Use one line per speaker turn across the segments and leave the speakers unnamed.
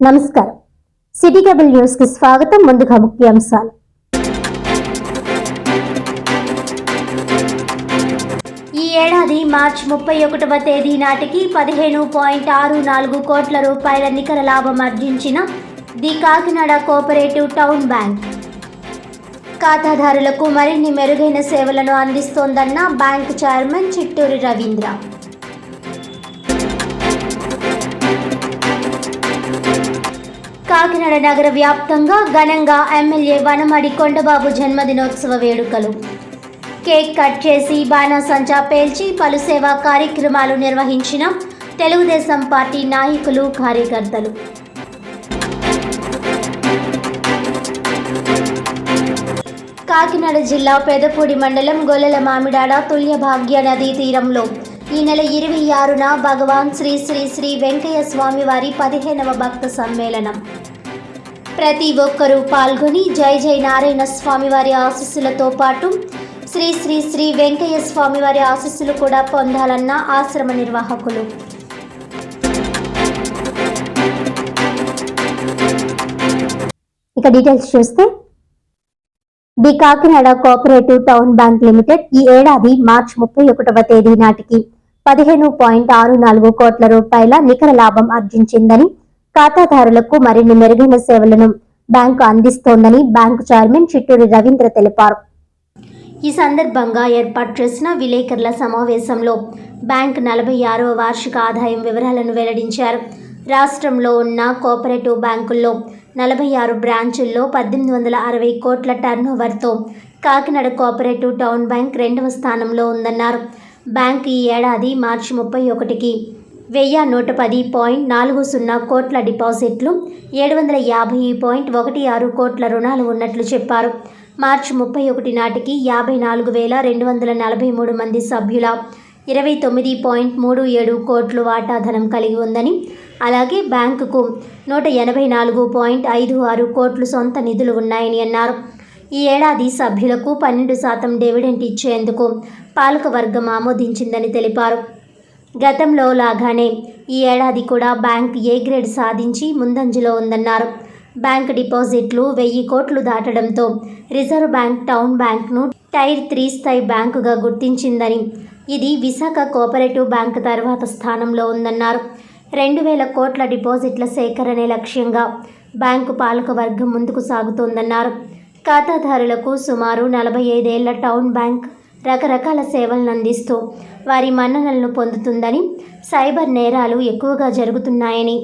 నమస్కారం. City cable న్యూస్కి స్వాగతం. ముందుగా ముఖ్యాంశాలు. ఈ ఏడాది మార్చ్ ముప్పై ఒకటవ తేదీ నాటికి పదిహేను పాయింట్ ఆరు నాలుగు కోట్ల రూపాయల నికర లాభం ఆర్జించిన the Kakinada cooperative town bank. ఖాతాదారులకు మరిన్ని మెరుగైన సేవలను అందిస్తోందన్న బ్యాంక్ చైర్మన్ చిట్టూరి రవీంద్ర. కాకినాడ నగర వ్యాప్తంగా ఘనంగా ఎమ్మెల్యే వనమడి కొండబాబు జన్మదినోత్సవ వేడుకలు. కేక్ కట్ చేసి బాణాసంచా పేల్చి పలు సేవా కార్యక్రమాలు నిర్వహించిన తెలుగుదేశం పార్టీ నాయకులు కార్యకర్తలు. కాకినాడ జిల్లా పెదపూడి మండలం గొల్లల మామిడాడ తుల్య భాగ్య నదీ తీరంలో ఈ నెల ఇరవై ఆరున భగవాన్ శ్రీ శ్రీ శ్రీ వెంకయ్య స్వామి వారి పదిహేనవ భక్త సమ్మేళనం. ప్రతి ఒక్కరూ పాల్గొని జై జై నారాయణ స్వామి వారి ఆశీస్సులతో పాటు శ్రీ శ్రీ శ్రీ వెంకయ్య స్వామి వారి ఆశీస్సులు కూడా పొందాలన్న ఆశ్రమ నిర్వాహకులు. ఇక డీటెయిల్స్ చూస్తే the Kakinada cooperative town bank limited ఈ ఏడాది మార్చ్ ముప్పై ఒకటవ తేదీ నాటికి పదిహేను పాయింట్ ఆరు నాలుగు కోట్ల రూపాయల నికర లాభం ఆర్జించిందని ఖాతాదారులకు మరిన్ని మెరుగైన సేవలను బ్యాంకు అందిస్తోందని బ్యాంకు చైర్మన్ చిట్టూరి రవీంద్ర తెలిపారు. ఈ సందర్భంగా ఏర్పాటు చేసిన విలేకరుల సమావేశంలో బ్యాంక్ నలభై ఆరవ వార్షిక ఆదాయం వివరాలను వెల్లడించారు. రాష్ట్రంలో ఉన్న కోఆపరేటివ్ బ్యాంకుల్లో నలభై ఆరు బ్రాంచుల్లో పద్దెనిమిది వందల అరవై కోట్ల టర్నోవర్తో కాకినాడ కోఆపరేటివ్ టౌన్ బ్యాంక్ రెండవ స్థానంలో ఉందన్నారు. బ్యాంక్ ఈ ఏడాది మార్చి ముప్పై ఒకటికి వెయ్యి నూట పది పాయింట్ నాలుగు సున్నా కోట్ల డిపాజిట్లు ఏడు వందల యాభై పాయింట్ ఒకటి ఆరు కోట్ల రుణాలు ఉన్నట్లు చెప్పారు. మార్చి ముప్పై ఒకటి నాటికి యాభై నాలుగు వేల రెండు వందల నలభై మూడు మంది సభ్యుల ఇరవై తొమ్మిది పాయింట్ మూడు ఏడు కోట్లు వాటాధనం కలిగి ఉందని అలాగే బ్యాంకుకు నూట ఎనభై నాలుగు పాయింట్ ఐదు ఆరు కోట్లు సొంత నిధులు ఉన్నాయని అన్నారు. ఈ ఏడాది సభ్యులకు పన్నెండు శాతం డివిడెంట్ ఇచ్చేందుకు పాలకవర్గం ఆమోదించిందని తెలిపారు. గతంలో లాగానే ఈ ఏడాది కూడా బ్యాంక్ ఏ గ్రేడ్ సాధించి ముందంజలో ఉందన్నారు. బ్యాంక్ డిపాజిట్లు వెయ్యి కోట్లు దాటడంతో రిజర్వ్ బ్యాంక్ టౌన్ బ్యాంక్ను టైర్ త్రీ స్థాయి బ్యాంకుగా గుర్తించిందని ఇది విశాఖ కోఆపరేటివ్ బ్యాంక్ తర్వాత స్థానంలో ఉందన్నారు. రెండు వేల కోట్ల డిపాజిట్ల సేకరణే లక్ష్యంగా బ్యాంకు పాలకవర్గం ముందుకు సాగుతోందన్నారు. ఖాతాదారులకు సుమారు నలభై ఐదేళ్ళ టౌన్ బ్యాంక్ రకరకాల సేవలను అందిస్తూ వారి మన్ననలను పొందుతుందని సైబర్ నేరాలు ఎక్కువగా జరుగుతున్నాయని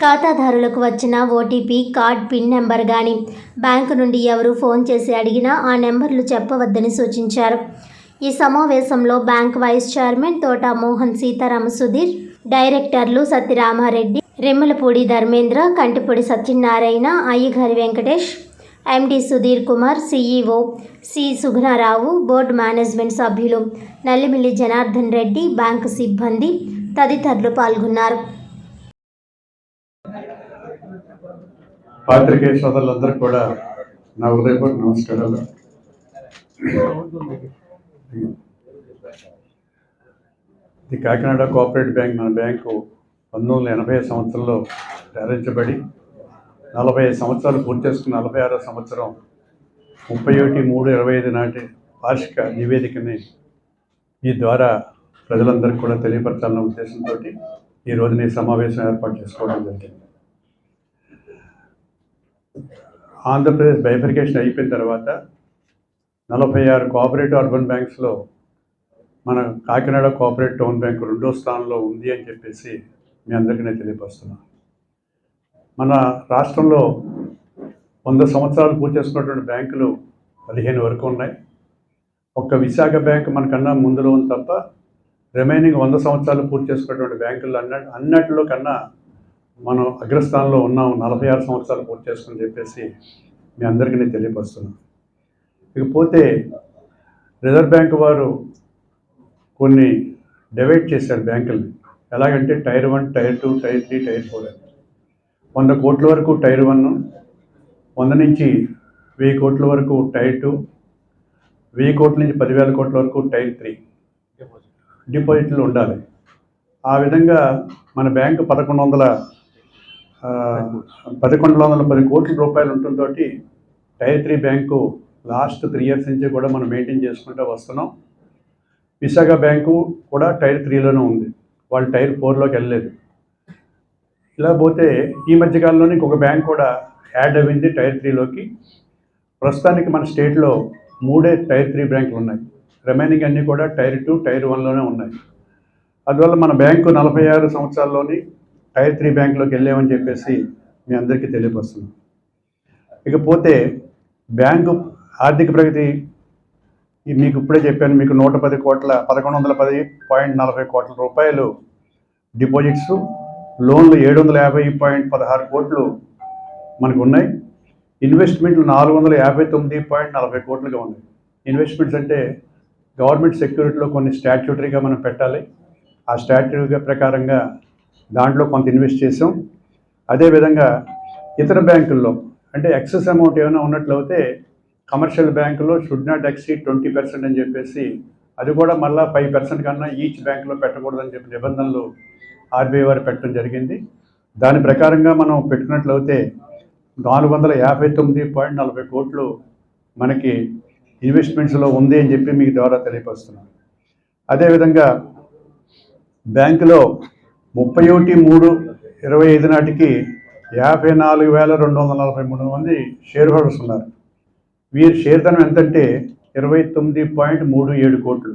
ఖాతాదారులకు వచ్చిన ఓటీపీ కార్డ్ పిన్ నెంబర్ కానీ బ్యాంకు నుండి ఎవరు ఫోన్ చేసి అడిగినా ఆ నెంబర్లు చెప్పవద్దని సూచించారు. ఈ సమావేశంలో బ్యాంక్ వైస్ చైర్మన్ తోట మోహన్ సీతారామ సుధీర్ డైరెక్టర్లు Satyaramareddy రెమ్మలపూడి Dharmendra Kantipudi Satyanarayana Ayyagari Venkatesh MD Sudhir Kumar CEO C Sugunarao board management సభ్యులు నల్లిమిల్లి జనార్దన్ రెడ్డి బ్యాంకు సిబ్బంది తదితరులు పాల్గొన్నారు.
పాత్రికేయ సోదరులందరూ కూడా నా ఉదయపూర్ నమస్కారాలు. ఇది కాకినాడ కోఆపరేటివ్ బ్యాంక్ మన బ్యాంకు పంతొమ్మిది వందల ఎనభై సంవత్సరంలో ప్రారంభించబడి నలభై ఐదు సంవత్సరాలు పూర్తి చేసుకున్న నలభై ఆరో సంవత్సరం ముప్పై ఒకటి మూడు ఇరవై ఐదు నాటి వార్షిక నివేదికని ఈ ద్వారా ప్రజలందరికీ కూడా తెలియపరచాలన్న ఉద్దేశంతో ఈ రోజున ఈ సమావేశం ఏర్పాటు చేసుకోవడం జరిగింది. ఆంధ్రప్రదేశ్ బైఫికేషన్ అయిపోయిన తర్వాత నలభై ఆరు కోఆపరేటివ్ అర్బన్ బ్యాంక్స్లో మన కాకినాడ కోఆపరేటివ్ టౌన్ బ్యాంక్ రెండో స్థానంలో ఉంది అని చెప్పేసి మీ అందరికీ నేను తెలియపరుస్తున్నాను. మన రాష్ట్రంలో వంద సంవత్సరాలు పూర్తి చేసుకున్నటువంటి బ్యాంకులు పదిహేను వరకు ఉన్నాయి. ఒక్క విశాఖ బ్యాంక్ మనకన్నా ముందులో ఉంది తప్ప రిమైనింగ్ వంద సంవత్సరాలు పూర్తి చేసుకున్నటువంటి బ్యాంకులు అన్న అన్నట్లో కన్నా మనం అగ్రస్థానంలో ఉన్నాం నలభై ఆరు సంవత్సరాలు పూర్తి చేసుకుని చెప్పేసి మీ అందరికీ నేను తెలియపరుస్తున్నాను. ఇకపోతే రిజర్వ్ బ్యాంక్ వారు కొన్ని డివైడ్ చేశారు బ్యాంకుల్ని. ఎలాగంటే tier one tier two tier three tier four అని. వంద కోట్ల వరకు టైర్ వన్ వంద నుంచి వెయ్యి కోట్ల వరకు టైర్ టూ వెయ్యి కోట్ల నుంచి పదివేల కోట్ల వరకు టైర్ త్రీ డిపాజిట్లు ఉండాలి. ఆ విధంగా మన బ్యాంకు పదకొండు వందల పదకొండు వందల పది కోట్ల రూపాయలు ఉంటుందో tier three bank last three years నుంచి కూడా మనం మెయింటైన్ చేసుకుంటూ వస్తున్నాం. విశాఖ బ్యాంకు కూడా టైర్ త్రీలోనే ఉంది. వాళ్ళు టైర్ ఫోర్లోకి వెళ్ళలేదు. ఇలా పోతే ఈ మధ్యకాలంలోనే ఇంకొక బ్యాంక్ కూడా యాడ్ అయింది టైర్ త్రీలోకి ప్రస్తుతానికి మన స్టేట్లో మూడే టైర్ త్రీ బ్యాంకులు ఉన్నాయి. రిమైనింగ్ అన్నీ కూడా టైర్ టూ టైర్ వన్లోనే ఉన్నాయి. అందువల్ల మన బ్యాంకు నలభై ఆరు సంవత్సరాల్లోని టైర్ త్రీ బ్యాంకులోకి వెళ్ళామని చెప్పేసి మీ అందరికీ తెలియపరుస్తున్నాం. ఇకపోతే బ్యాంకు ఆర్థిక ప్రగతి మీకు ఇప్పుడే చెప్పాను మీకు నూట పది కోట్ల పదకొండు వందల పది పాయింట్ నలభై కోట్ల రూపాయలు డిపాజిట్స్ లోన్లు ఏడు వందల యాభై పాయింట్ పదహారు కోట్లు మనకు ఉన్నాయి ఇన్వెస్ట్మెంట్లు నాలుగు వందల యాభై తొమ్మిది పాయింట్ నలభై కోట్లుగా ఉన్నాయి. ఇన్వెస్ట్మెంట్స్ అంటే గవర్నమెంట్ సెక్యూరిటీలో కొన్ని స్టాట్యూటరీగా మనం పెట్టాలి. ఆ స్టాట్యూటరీ ప్రకారంగా దాంట్లో కొంత ఇన్వెస్ట్ చేసాం. అదేవిధంగా ఇతర బ్యాంకుల్లో అంటే ఎక్సెస్ అమౌంట్ ఏమైనా ఉన్నట్లయితే కమర్షియల్ బ్యాంకులో should not exceed twenty percent అని చెప్పేసి అది కూడా మళ్ళీ ఫైవ్ పర్సెంట్ కన్నా ఈచ్ బ్యాంకులో పెట్టకూడదని చెప్పి నిబంధనలు ఆర్బీఐ వారు పెట్టడం జరిగింది. దాని ప్రకారంగా మనం పెట్టుకున్నట్లయితే నాలుగు వందల యాభై తొమ్మిది పాయింట్ నలభై కోట్లు మనకి ఇన్వెస్ట్మెంట్స్లో ఉంది అని చెప్పి మీకు ద్వారా తెలియపరుస్తున్నాను. అదేవిధంగా బ్యాంకులో ముప్పై ఒకటి మూడు ఇరవై ఐదు నాటికి యాభై నాలుగు వేల రెండు వందల నలభై మూడు మంది షేర్ హోల్డర్స్ ఉన్నారు. వీరి షేర్ ధనం ఎంతంటే ఇరవై తొమ్మిది పాయింట్ మూడు ఏడు కోట్లు.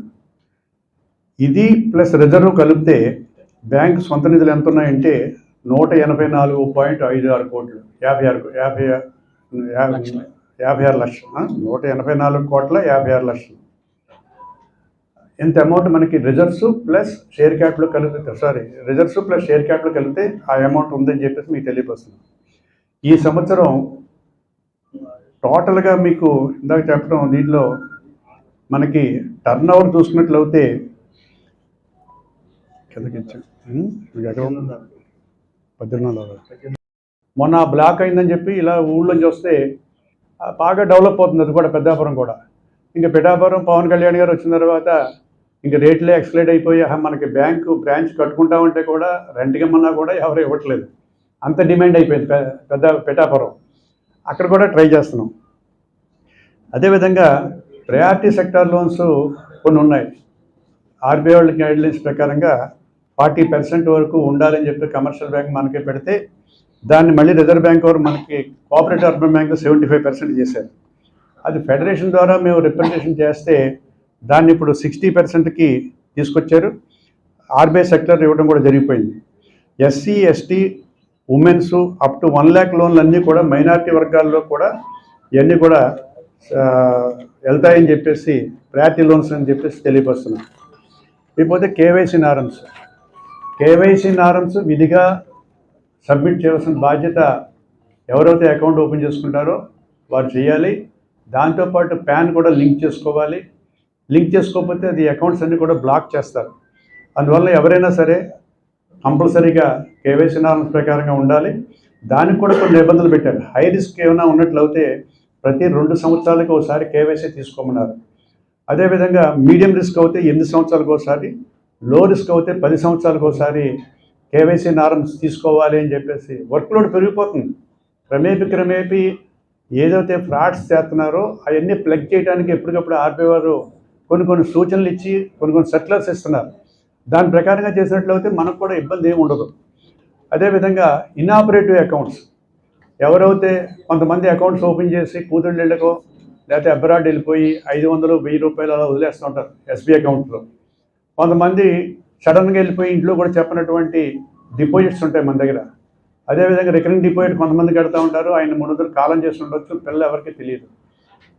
ఇది ప్లస్ రిజర్వ్ కలిపితే బ్యాంక్ సొంత నిధులు ఎంత ఉన్నాయంటే నూట ఎనభై నాలుగు పాయింట్ ఐదు ఆరు కోట్లు యాభై ఆరు యాభై యాభై యాభై ఆరు లక్షలు? నూట ఎనభై నాలుగు కోట్ల యాభై ఆరు లక్షలు. ఇంత అమౌంట్ మనకి రిజర్వ్స్ ప్లస్ షేర్ క్యాపిటల్ కలిపితే sorry reserves plus share capital కలిపితే ఆ అమౌంట్ ఉందని చెప్పేసి మీకు తెలియపరుస్తున్నాం ఈ సంవత్సరం టోటల్గా మీకు ఇందాక చెప్పడం దీంట్లో మనకి టర్న్ ఓవర్ చూసుకున్నట్లయితే కిందకి ఇచ్చాం? మీకు? పద్దెనిమిది మొన్న బ్లాక్ అయిందని చెప్పి ఇలా ఊళ్ళోంచి వస్తే బాగా డెవలప్ అవుతుంది. అది కూడా పెద్దాపురం కూడా. ఇంకా పెద్దాపురం పవన్ కళ్యాణ్ గారు వచ్చిన తర్వాత ఇంకా రేట్లే ఎక్స్లేట్ అయిపోయి మనకి బ్యాంకు బ్రాంచ్ కట్టుకుంటామంటే కూడా రెంట్కి ఇమ్మన్నా కూడా ఎవరు ఇవ్వట్లేదు. అంత డిమాండ్ అయిపోయింది. పెద్ద పెద్దాపురం. అక్కడ కూడా ట్రై చేస్తున్నాం. అదేవిధంగా ప్రయారిటీ సెక్టార్ లోన్స్ కొన్ని ఉన్నాయి. ఆర్బీఐ వాళ్ళ గైడ్లైన్స్ ప్రకారంగా ఫార్టీ పర్సెంట్ వరకు ఉండాలని చెప్పి కమర్షియల్ బ్యాంక్ మనకి పెడితే దాన్ని మళ్ళీ రిజర్వ్ బ్యాంక్ వారు మనకి cooperative urban bank seventy five percent చేశారు. అది ఫెడరేషన్ ద్వారా మేము రిప్రజెంటేషన్ చేస్తే దాన్ని ఇప్పుడు సిక్స్టీ పర్సెంట్కి తీసుకొచ్చారు. ఆర్బీఐ సెక్టర్ ఇవ్వడం కూడా జరిగిపోయింది. SC ST women's up to one lakh లోన్లు అన్నీ కూడా మైనారిటీ వర్గాల్లో కూడా ఇవన్నీ కూడా వెళ్తాయని చెప్పేసి ప్రయారిటీ లోన్స్ అని చెప్పేసి తెలియపరుస్తున్నాం. ఇకపోతే కేవైసీ నారమ్స్. కేవైసీ నారమ్స్ విధిగా సబ్మిట్ చేయాల్సిన బాధ్యత ఎవరైతే అకౌంట్ ఓపెన్ చేసుకుంటారో వారు చేయాలి. దాంతోపాటు ప్యాన్ కూడా లింక్ చేసుకోవాలి. లింక్ చేసుకోకపోతే అది అకౌంట్స్ అన్నీ కూడా బ్లాక్ చేస్తారు. అందువల్ల ఎవరైనా సరే కంపల్సరీగా కేవైసీ నార్మ్స్ ప్రకారంగా ఉండాలి. దానికి కూడా కొన్ని నిబంధనలు పెట్టారు. హై రిస్క్ ఏమైనా ఉన్నట్లయితే ప్రతి రెండు సంవత్సరాలకు ఒకసారి కేవైసీ తీసుకోమన్నారు. అదేవిధంగా మీడియం రిస్క్ అయితే ఎనిమిది సంవత్సరాలకు ఒకసారి లో రిస్క్ అయితే పది సంవత్సరాలకు ఒకసారి కేవైసీ నార్మ్స్ తీసుకోవాలి అని చెప్పేసి వర్క్లోడ్ పెరిగిపోతుంది. క్రమేపీ క్రమేపీ ఏదైతే ఫ్రాడ్స్ చేస్తున్నారో అవన్నీ ప్లగ్ చేయడానికి ఎప్పటికప్పుడు ఆర్బీఐ వారు కొన్ని కొన్ని సూచనలు ఇచ్చి కొన్ని కొన్ని సెటిలర్స్ ఇస్తున్నారు. దాని ప్రకారంగా చేసినట్లయితే మనకు కూడా ఇబ్బంది ఏమి ఉండదు. అదేవిధంగా ఇనాపరేటివ్ అకౌంట్స్. ఎవరైతే కొంతమంది అకౌంట్స్ ఓపెన్ చేసి కూతుళ్ళకో లేకపోతే అబ్రాడ్ వెళ్ళిపోయి ఐదు వందలు వెయ్యి రూపాయలు అలా వదిలేస్తూ ఉంటారు ఎస్బీఐ అకౌంట్లో. కొంతమంది సడన్గా వెళ్ళిపోయి ఇంట్లో కూడా చెప్పినటువంటి డిపాజిట్స్ ఉంటాయి మన దగ్గర. అదేవిధంగా రికరింగ్ డిపాజిట్ కొంతమంది కడతా ఉంటారు. ఆయన మూడు వందలు కాలం చేసి ఉండొచ్చు. పిల్లలు ఎవరికి తెలియదు.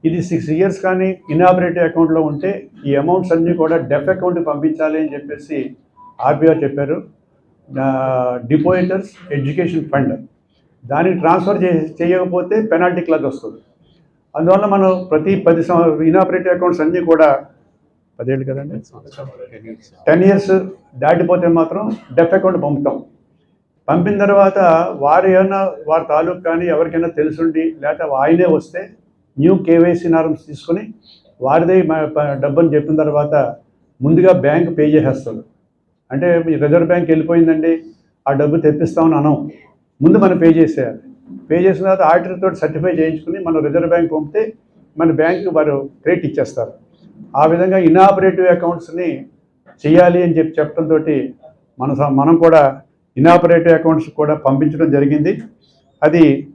ఇది సిక్స్ ఇయర్స్ కానీ ఇనాపరేటివ్ అకౌంట్లో ఉంటే ఈ అమౌంట్స్ అన్నీ కూడా డెఫ్ అకౌంట్కి పంపించాలి అని చెప్పేసి ఆర్బీఐ చెప్పారు. Depositors education fund. దానికి ట్రాన్స్ఫర్ చే చేయకపోతే పెనాల్టీ క్లాజ్ వస్తుంది. అందువల్ల మనం ప్రతి పది సంవ ఇనాపరేటివ్ అకౌంట్స్ అన్నీ కూడా పదేళ్ళు కదండి? టెన్ ఇయర్స్ దాటిపోతే మాత్రం డెఫ్ అకౌంట్ పంపుతాం. పంపిన తర్వాత వారు ఏమైనా వారి తాలూకు కానీ ఎవరికైనా తెలుసుండి లేకపోతే ఆయనే వస్తే న్యూ కేవైసీ నార్మ్స్ తీసుకొని వారిదే డబ్బుని చెప్పిన తర్వాత ముందుగా బ్యాంక్ పే చేసేస్తారు. అంటే మీ రిజర్వ్ బ్యాంక్ వెళ్ళిపోయిందండి ఆ డబ్బు తెప్పిస్తామని అనం. ముందు మనం పే చేసేయాలి. పే చేసిన తర్వాత ఆడిటర్ తోటి సర్టిఫై చేయించుకుని మనం రిజర్వ్ బ్యాంక్ పంపితే మన బ్యాంకు వారు క్రెడిట్ ఇచ్చేస్తారు. ఆ విధంగా ఇనాపరేటివ్ అకౌంట్స్ని చేయాలి అని చెప్పి చెప్పడంతో మన స- మనం కూడా ఇనాపరేటివ్ అకౌంట్స్ కూడా పంపించడం జరిగింది. అది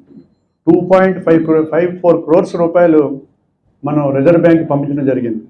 two point five five four crores రూపాయలు మనం రిజర్వ్ బ్యాంక్ పంపించడం జరిగింది.